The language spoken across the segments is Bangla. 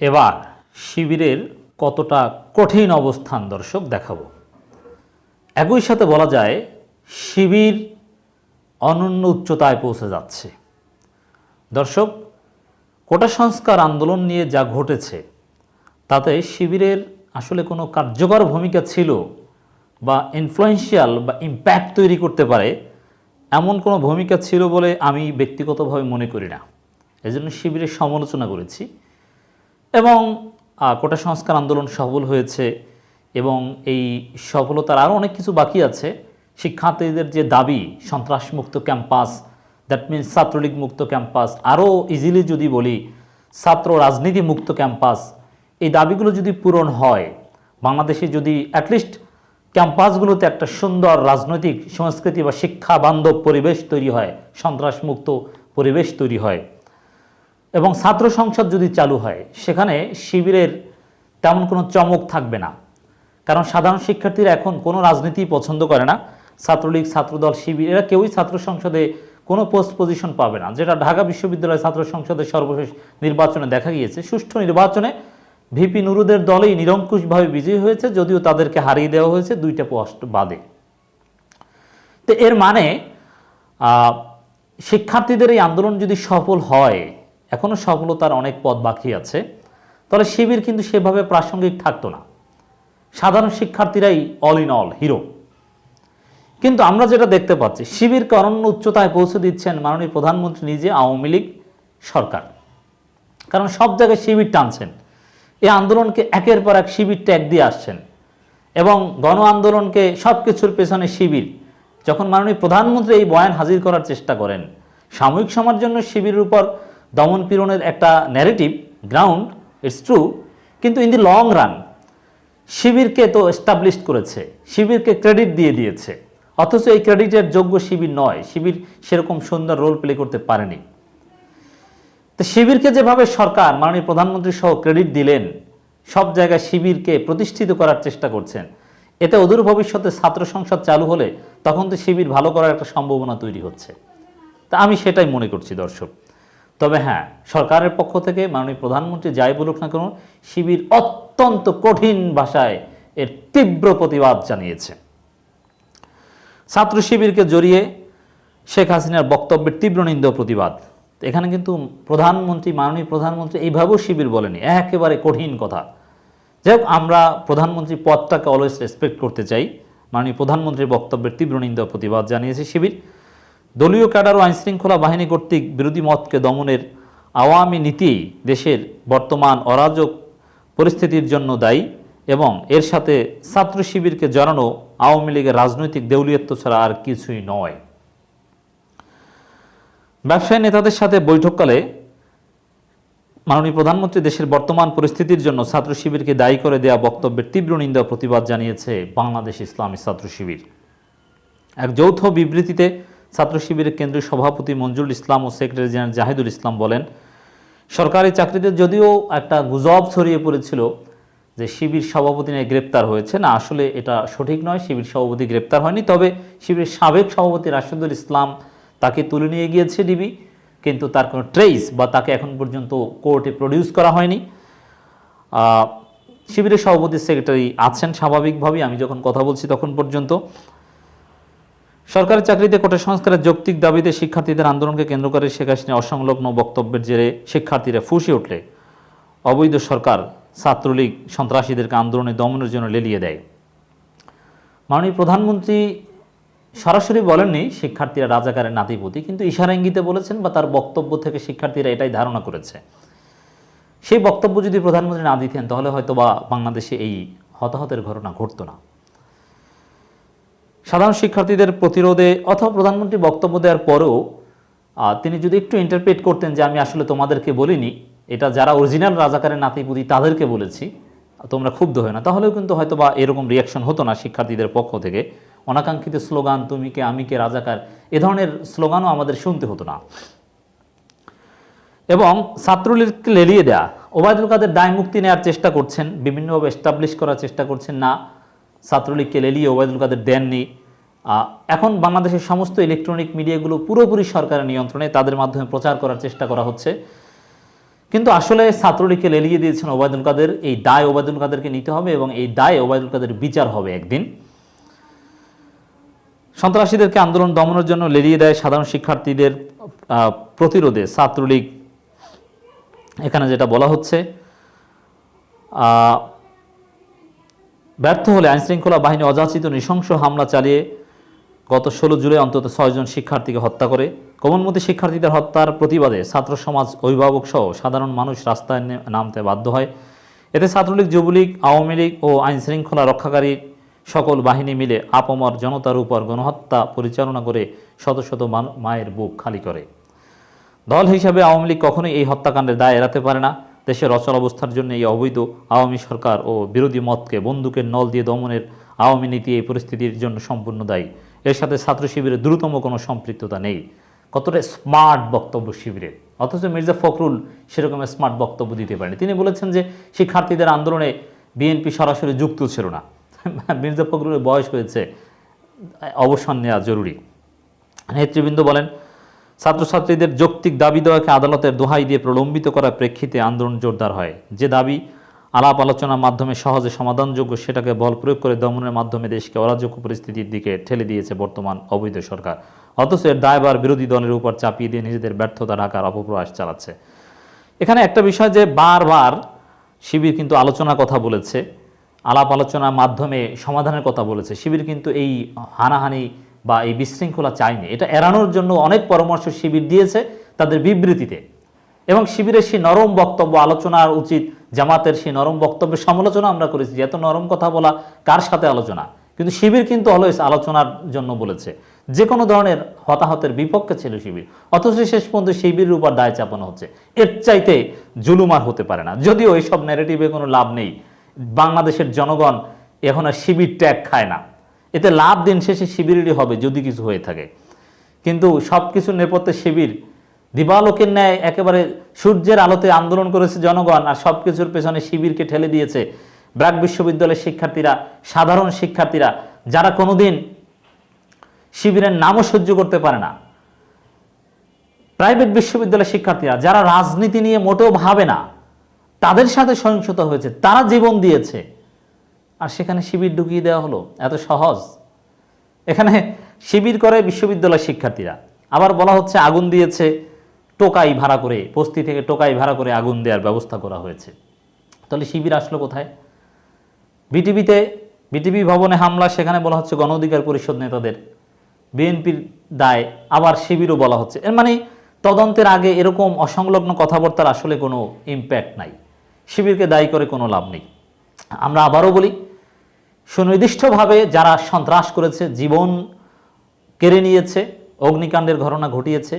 এবার শিবিরের কতটা কঠিন অবস্থান দর্শক দেখাবো। একই সাথে বলা যায়, শিবির অনন্য উচ্চতায় পৌঁছে যাচ্ছে। দর্শক, কোটা সংস্কার আন্দোলন নিয়ে যা ঘটেছে, তাতে শিবিরের আসলে কোনো কার্যকর ভূমিকা ছিল বা ইনফ্লুয়েন্সিয়াল বা ইম্প্যাক্ট তৈরি করতে পারে, এমন কোনো ভূমিকা ছিল বলে আমি ব্যক্তিগতভাবে মনে করি না। এজন্য শিবিরের সমালোচনা করেছি। এবং কোটা সংস্কার আন্দোলন সফল হয়েছে এবং এই সফলতার আরও অনেক কিছু বাকি আছে। শিক্ষার্থীদের যে দাবি, সন্ত্রাসমুক্ত ক্যাম্পাস দ্যাট মিনস ছাত্রলীগ মুক্ত ক্যাম্পাস, আরও ইজিলি যদি বলি, ছাত্র রাজনীতি মুক্ত ক্যাম্পাস, এই দাবিগুলো যদি পূরণ হয়, বাংলাদেশে যদি অ্যাটলিস্ট ক্যাম্পাসগুলোতে একটা সুন্দর রাজনৈতিক সংস্কৃতি বা শিক্ষা বান্ধব পরিবেশ তৈরি হয়, সন্ত্রাসমুক্ত পরিবেশ তৈরি হয় এবং ছাত্র সংসদ যদি চালু হয়, সেখানে শিবিরের তেমন কোনো চমক থাকবে না। কারণ সাধারণ শিক্ষার্থীরা এখন কোনো রাজনীতি পছন্দ করে না। ছাত্রলীগ, ছাত্রদল, শিবির, এরা কেউই ছাত্র সংসদে কোনো পোস্ট পজিশন পাবে না। যেটা ঢাকা বিশ্ববিদ্যালয় ছাত্র সংসদের সর্বশেষ নির্বাচনে দেখা গিয়েছে। সুষ্ঠু নির্বাচনে ভিপি নুরুদের দলেই নিরঙ্কুশভাবে বিজয়ী হয়েছে, যদিও তাদেরকে হারিয়ে দেওয়া হয়েছে দুইটা পোস্ট বাদে। তো এর মানে শিক্ষার্থীদের এই আন্দোলন যদি সফল হয় এখনও সফলতার অনেক পথ বাকি আছে, তবে শিবির কিন্তু সেভাবে প্রাসঙ্গিক থাকতো না। সাধারণ শিক্ষার্থীরাই অল ইন অল হিরো কিন্তু আমরা যেটা দেখতে পাচ্ছি, শিবিরকে অনন্য উচ্চতায় পৌঁছে দিচ্ছেন মাননীয় প্রধানমন্ত্রী নিজে, আওয়ামী লীগ সরকার। কারণ সব জায়গায় শিবির টানছেন। এই আন্দোলনকে একের পর এক শিবির ট্যাগ দিয়ে আসছেন এবং গণ আন্দোলনকে সব কিছুর পেছনে শিবির। যখন মাননীয় প্রধানমন্ত্রী এই বয়ান হাজির করার চেষ্টা করেন, সাময়িক সময়ের জন্য শিবিরের উপর দমন পীড়নের একটা ন্যারেটিভ গ্রাউন্ড ইটস ট্রু কিন্তু ইন দি লং রান শিবিরকে তো এস্টাবলিশ করেছে, শিবিরকে ক্রেডিট দিয়ে দিয়েছে, অথচ এই ক্রেডিটের যোগ্য শিবির নয়, শিবির সেরকম সুন্দর রোল প্লে করতে পারেনি। তো শিবিরকে যেভাবে সরকার, মাননীয় প্রধানমন্ত্রী সহ ক্রেডিট দিলেন, সব জায়গায় শিবিরকে প্রতিষ্ঠিত করার চেষ্টা করছেন, এতে অদূর ভবিষ্যতে ছাত্র সংসদ চালু হলে তখন তো শিবির ভালো করার একটা সম্ভাবনা তৈরি হচ্ছে। তা আমি সেটাই মনে করছি দর্শক। তবে হ্যাঁ সরকারের পক্ষ থেকে মাননীয় প্রধানমন্ত্রী যাই বলুক না কেন, শিবির অত্যন্ত কঠিন ভাষায় এর তীব্র প্রতিবাদ জানিয়েছে। ছাত্র শিবিরকে জড়িয়ে শেখ হাসিনার বক্তব্যের তীব্র নিন্দা প্রতিবাদ। এখানে কিন্তু প্রধানমন্ত্রী, মাননীয় প্রধানমন্ত্রী এইভাবেও শিবির বলেনি, একেবারে কঠিন কথা। যাই আমরা প্রধানমন্ত্রী পদটাকে অলওয়েজ রেসপেক্ট করতে চাই। মাননীয় প্রধানমন্ত্রীর বক্তব্যের তীব্র নিন্দা প্রতিবাদ জানিয়েছে শিবির। দলীয় ক্যাডার ও আইনশৃঙ্খলা বাহিনী কর্তৃক বিরোধী মতকে দমনের আওয়ামী নীতি দেশের বর্তমান অরাজক পরিস্থিতির জন্য দায়ী এবং এর সাথে ছাত্র শিবিরকে জড়ানো আওয়ামী লীগের রাজনৈতিক দেউলিয়ত্ব ছাড়া আর কিছুই নয়। ব্যবসায়ী নেতাদের সাথে বৈঠককালে মাননীয় প্রধানমন্ত্রী দেশের বর্তমান পরিস্থিতির জন্য ছাত্র শিবিরকে দায়ী করে দেয়া বক্তব্যের তীব্র নিন্দা প্রতিবাদ জানিয়েছে বাংলাদেশ ইসলামী ছাত্র শিবির। এক যৌথ বিবৃতিতে ছাত্র শিবিরের কেন্দ্রীয় সভাপতি মঞ্জুরুল ইসলাম ও সেক্রেটারি জেনারেল জাহিদুল ইসলাম বলেন, সরকারি চাকরিতে যদিও একটা গুজব ছড়িয়ে পড়েছিল যে শিবির সভাপতি নিয়ে গ্রেপ্তার হয়েছে, না, আসলে এটা সঠিক নয়, শিবির সভাপতি গ্রেপ্তার হয়নি, তবে শিবিরের সাবেক সভাপতি রাশেদুল ইসলাম তাকে তুলে নিয়ে গিয়েছে ডিবি, কিন্তু তার কোনো ট্রেস বা তাকে এখন পর্যন্ত কোর্টে প্রডিউস করা হয়নি। শিবিরের সভাপতি সেক্রেটারি আছেন স্বাভাবিকভাবেই, আমি যখন কথা বলছি তখন পর্যন্ত। সরকারি চাকরিতে কোটা সংস্কারের যৌক্তিক দাবিতে শিক্ষার্থীদের আন্দোলনকে কেন্দ্র করে শেখ হাসিনা অসংলগ্ন বক্তব্যের জেরে শিক্ষার্থীরা ফুঁসে উঠলে। অবৈধ সরকার ছাত্রলীগ সন্ত্রাসীদেরকে আন্দোলনে দমনের জন্য লেলিয়ে দেয়। মাননীয় প্রধানমন্ত্রী সরাসরি বলেননি শিক্ষার্থীরা রাজাকারের নাতিপতি, কিন্তু ইশারা ইঙ্গিতে বলেছেন বা তার বক্তব্য থেকে শিক্ষার্থীরা এটাই ধারণা করেছে। সেই বক্তব্য যদি প্রধানমন্ত্রী না দিতেন, তাহলে হয়তো বা বাংলাদেশে এই হতাহতের ঘটনা ঘটতো না। সাধারণ শিক্ষার্থীদের প্রতিরোধে অথবা প্রধানমন্ত্রী বক্তব্য দেওয়ার পরেও তিনি যদি একটু ইন্টারপ্রেট করতেন যে আমি আসলে তোমাদেরকে বলিনি, এটা যারা অরিজিনাল রাজাকারের নাতিপুতি তাদেরকে বলেছি, তোমরা ক্ষুব্ধ হয় না। তাহলেও কিন্তু হয়তো বা এরকম রিয়াকশন হতো না শিক্ষার্থীদের পক্ষ থেকে। অনাকাঙ্ক্ষিত স্লোগান, তুমি কে, আমি কে, রাজাকার, এ ধরনের স্লোগানও আমাদের শুনতে হতো না। এবং ছাত্রলীগকে লেলিয়ে দেয়া, ওবায়দুল কাদের দায় মুক্তি নেওয়ার চেষ্টা করছেন, বিভিন্নভাবে এস্টাবলিশ করার চেষ্টা করছেন না। ছাত্রলীগকে লেলিয়ে ওবায়দুল কাদের দেননি। এখন বাংলাদেশের সমস্ত ইলেকট্রনিক মিডিয়াগুলো পুরোপুরি সরকারের নিয়ন্ত্রণে, তাদের মাধ্যমে প্রচার করার চেষ্টা করা হচ্ছে। কিন্তু আসলে ছাত্রলীগকে লেলিয়ে দিয়েছেন ওবায়দুল কাদের, এই দায় ওবায়দুল কাদেরকে নিতে হবে এবং এই দায় ওবায়দুল কাদের বিচার হবে একদিন। সন্ত্রাসীদেরকে আন্দোলন দমনের জন্য লেলিয়ে দেয় সাধারণ শিক্ষার্থীদের প্রতিরোধে ছাত্রলীগ। এখানে যেটা বলা হচ্ছে ব্যর্থ হলে আইনশৃঙ্খলা বাহিনী অযাচিত নৃশংস হামলা চালিয়ে গত ষোলো জুলাই অন্তত ছয়জন শিক্ষার্থীকে হত্যা করে। কোমলমতি শিক্ষার্থীদের হত্যার প্রতিবাদে ছাত্র সমাজ অভিভাবক সহ সাধারণ মানুষ রাস্তায় নামতে বাধ্য হয়। এতে ছাত্রলীগ, যুবলীগ, আওয়ামী লীগ ও আইনশৃঙ্খলা রক্ষাকারী সকল বাহিনী মিলে আপমর জনতার উপর গণহত্যা পরিচালনা করে শত শত মায়ের বুক খালি করে। দল হিসাবে আওয়ামী লীগ কখনোই এই হত্যাকাণ্ডের দায় এড়াতে পারে না। দেশের অচল অবস্থার জন্য এই অবৈধ আওয়ামী সরকার ও বিরোধী মতকে বন্দুকের নল দিয়ে দমনের আওয়ামী নীতি এই পরিস্থিতির জন্য সম্পূর্ণ দায়ী। এর সাথে ছাত্র শিবিরের দ্রুততম কোনো সম্পৃক্ততা নেই। কতটা স্মার্ট বক্তব্য শিবিরের। অথচ মির্জা ফখরুল সেরকম স্মার্ট বক্তব্য দিতে পারেনি। তিনি বলেছেন যে শিক্ষার্থীদের আন্দোলনে বিএনপি সরাসরি যুক্ত ছিল না। মির্জা ফখরুলের বয়স হয়েছে অবসর নেওয়া জরুরি। নেতৃবৃন্দ বলেন ছাত্রছাত্রীদের যৌক্তিক দাবি দেওয়াকে আদালতের দোহাই দিয়ে প্রলম্বিত করার প্রেক্ষিতে আন্দোলন জোরদার হয়। যে দাবি আলাপ আলোচনার মাধ্যমে সহজে সমাধানযোগ্য সেটাকে বল প্রয়োগ করে দমনের মাধ্যমে দেশকে অরাজক পরিস্থিতির দিকে ঠেলে দিয়েছে বর্তমান অবৈধ সরকার। অথচ এর দায়বার বিরোধী দলের উপর চাপিয়ে দিয়ে নিজেদের ব্যর্থতা ঢাকার অপপ্রয়াস চালাচ্ছে। এখানে একটা বিষয় যে বারবার শিবির কিন্তু আলোচনার কথা বলেছে, আলাপ আলোচনার মাধ্যমে সমাধানের কথা বলেছে। শিবির কিন্তু এই হানাহানি বা এই বিশৃঙ্খলা চায়নি এটা এড়ানোর জন্য অনেক পরামর্শ শিবির দিয়েছে তাদের বিবৃতিতে। এবং শিবিরের সেই নরম বক্তব্য আলোচনার উচিত, জামাতের সেই নরম বক্তব্যের সমালোচনা আমরা করেছি এত নরম কথা বলা কার সাথে আলোচনা? কিন্তু শিবির কিন্তু অলওয়েজ আলোচনার জন্য বলেছে। যে কোনো ধরনের হতাহতের বিপক্ষে ছিল শিবির, অথচ শেষ পর্যন্ত শিবিরের উপর দায় চাপানো হচ্ছে। এর চাইতে জুলুমার হতে পারে না। যদিও এইসব ন্যারেটিভে কোনো লাভ নেই। বাংলাদেশের জনগণ এখন আর শিবির ট্যাগ খায় না। এতে লাভ দিন শেষে শিবিরেরই হবে যদি কিছু হয়ে থাকে। কিন্তু সব কিছুর নেপথ্যে শিবির, দিবালোকের ন্যায় একেবারে সূর্যের আলোতে আন্দোলন করেছে জনগণ আর সব কিছুর পেছনে শিবিরকে ঠেলে দিয়েছে ব্র্যাক বিশ্ববিদ্যালয়ের শিক্ষার্থীরা, সাধারণ শিক্ষার্থীরা, যারা কোনোদিন শিবিরের নামও সহ্য করতে পারে না। প্রাইভেট বিশ্ববিদ্যালয়ের শিক্ষার্থীরা, যারা রাজনীতি নিয়ে মোটেও ভাবে না, তাদের সাথে সহিংসতা হয়েছে, তারা জীবন দিয়েছে। আর সেখানে শিবির ঢুকিয়ে দেওয়া হলো। এত সহজ। এখানে শিবির করে বিশ্ববিদ্যালয়ের শিক্ষার্থীরা। আবার বলা হচ্ছে আগুন দিয়েছে, টোকাই ভাড়া করে, বস্তি থেকে টোকাই ভাড়া করে আগুন দেওয়ার ব্যবস্থা করা হয়েছে। তাহলে শিবির আসলো কোথায়? বিটিভিতে, বিটিভি ভবনে হামলা, সেখানে বলা হচ্ছে গণ অধিকার পরিষদ নেতাদের। বিএনপির দায়। আবার শিবিরও বলা হচ্ছে। এর মানে তদন্তের আগে এরকম অসংলগ্ন কথাবার্তার আসলে কোনো ইম্প্যাক্ট নাই। শিবিরকে দায়ী করে কোনো লাভ নেই। আমরা আবারও বলি সুনির্দিষ্টভাবে যারা সন্ত্রাস করেছে, জীবন কেড়ে নিয়েছে, অগ্নিকাণ্ডের ঘটনা ঘটিয়েছে,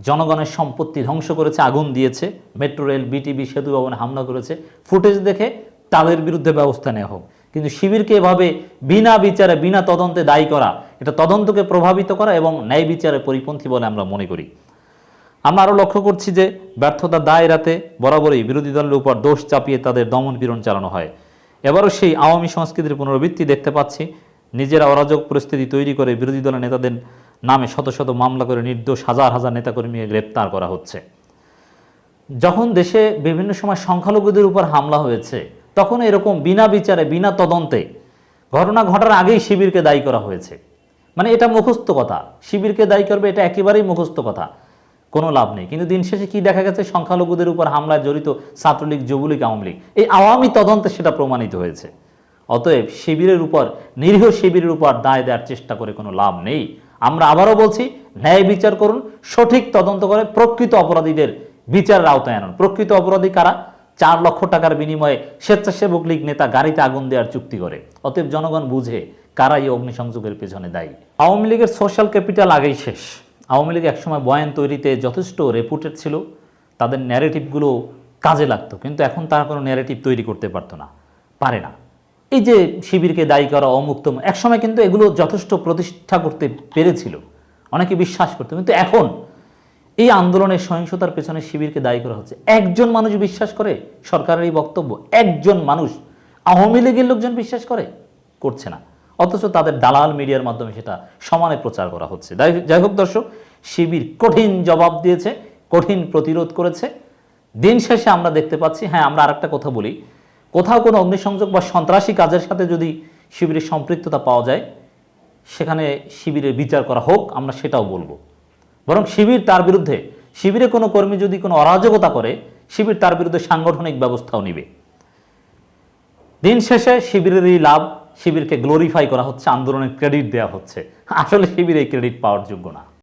জনগণের সম্পত্তি ধ্বংস করেছে, আগুন দিয়েছে, মেট্রো রেল, বিটিভি, সেতু ভবনে হামলা করেছে, ফুটেজ দেখে তাদের বিরুদ্ধে ব্যবস্থা নেওয়া হোক। কিন্তু শিবিরকে এভাবে বিনা বিচারে, বিনা তদন্তে দায়ী করা, এটা তদন্তকে প্রভাবিত করা এবং ন্যায় বিচারে পরিপন্থী বলে আমরা মনে করি। আমরা আরও লক্ষ্য করছি যে ব্যর্থতা দায় এড়াতে বরাবরই বিরোধী দলের উপর দোষ চাপিয়ে তাদের দমন পীড়ন চালানো হয়। এবারও সেই আওয়ামী সংস্কৃতির পুনরাবৃত্তি দেখতে পাচ্ছি। নিজেরা অরাজক পরিস্থিতি তৈরি করে বিরোধী দলের নেতাদের নামে শত শত মামলা করে নির্দোষ হাজার হাজার নেতাকর্মীকে গ্রেপ্তার করা হচ্ছে। যখন দেশে বিভিন্ন সময় সংখ্যালঘুদের উপর হামলা হয়েছে, তখন এরকম বিনা বিচারে, বিনা তদন্তে ঘটনা ঘটার আগেই শিবিরকে দায়ী করা হয়েছে। মানে এটা মুখস্থ কথা। শিবিরকে দায়ী করবে এটা একেবারেই মুখস্থ কথা। কোনো লাভ নেই। কিন্তু দিন শেষে কি দেখা গেছে? সংখ্যালঘুদের উপর হামলায় জড়িত ছাত্রলীগ, যুবলীগ, আওয়ামী লীগ। এই আওয়ামী তদন্তে সেটা প্রমাণিত হয়েছে। অতএব শিবিরের উপর, নিরীহ শিবিরের উপর দায় দেওয়ার চেষ্টা করে কোনো লাভ নেই। আমরা আবারও বলছি, ন্যায় বিচার করুন, সঠিক তদন্ত করে প্রকৃত অপরাধীদের বিচারের আওতায় আনুন। প্রকৃত অপরাধী কারা? চার লক্ষ টাকার বিনিময়ে স্বেচ্ছাসেবক লীগ নেতা গাড়িতে আগুন দেওয়ার চুক্তি করে। অতএব জনগণ বুঝে কারা এই অগ্নিসংযোগের পেছনে দায়ী। আওয়ামী লীগের সোশ্যাল ক্যাপিটাল আগেই শেষ। আওয়ামী লীগ একসময় বয়ান তৈরিতে যথেষ্ট রেপুটেড ছিল, তাদের ন্যারেটিভগুলো কাজে লাগতো, কিন্তু এখন তারা কোনো ন্যারেটিভ তৈরি করতে পারতো না, পারে না। এই যে শিবিরকে দায়ী করা অমুক্ত একসময় কিন্তু এগুলো যথেষ্ট প্রতিষ্ঠা করতে পেরেছিল, অনেকে বিশ্বাস করতো, কিন্তু এখন এই আন্দোলনের সহিংসতার পেছনে শিবিরকে দায়ী করা হচ্ছে। একজন মানুষ বিশ্বাস করে, সরকারের এই বক্তব্য, একজন মানুষ আওয়ামী লীগের লোকজন বিশ্বাস করে, করছে না। অথচ তাদের দালাল মিডিয়ার মাধ্যমে সেটা সমানে প্রচার করা হচ্ছে। যাই হোক দর্শক, শিবির কঠিন জবাব দিয়েছে, কঠিন প্রতিরোধ করেছে। দিন শেষে আমরা দেখতে পাচ্ছি হ্যাঁ আমরা আরেকটা কথা বলি। কোথাও কোনো অগ্নিসংযোগ বা সন্ত্রাসী কাজের সাথে যদি শিবিরের সম্পৃক্ততা পাওয়া যায়, সেখানে শিবিরের বিচার করা হোক, আমরা সেটাও বলব। বরং শিবির তার বিরুদ্ধে, শিবিরে কোনো কর্মী যদি কোনো অরাজকতা করে, শিবির তার বিরুদ্ধে সাংগঠনিক ব্যবস্থাও নেবে। দিন শেষে শিবিরেরই লাভ শিবিরকে গ্লোরিফাই করা হচ্ছে, আন্দোলনের ক্রেডিট দেওয়া হচ্ছে। আসলে শিবির এই ক্রেডিট পাওয়ার যোগ্য না।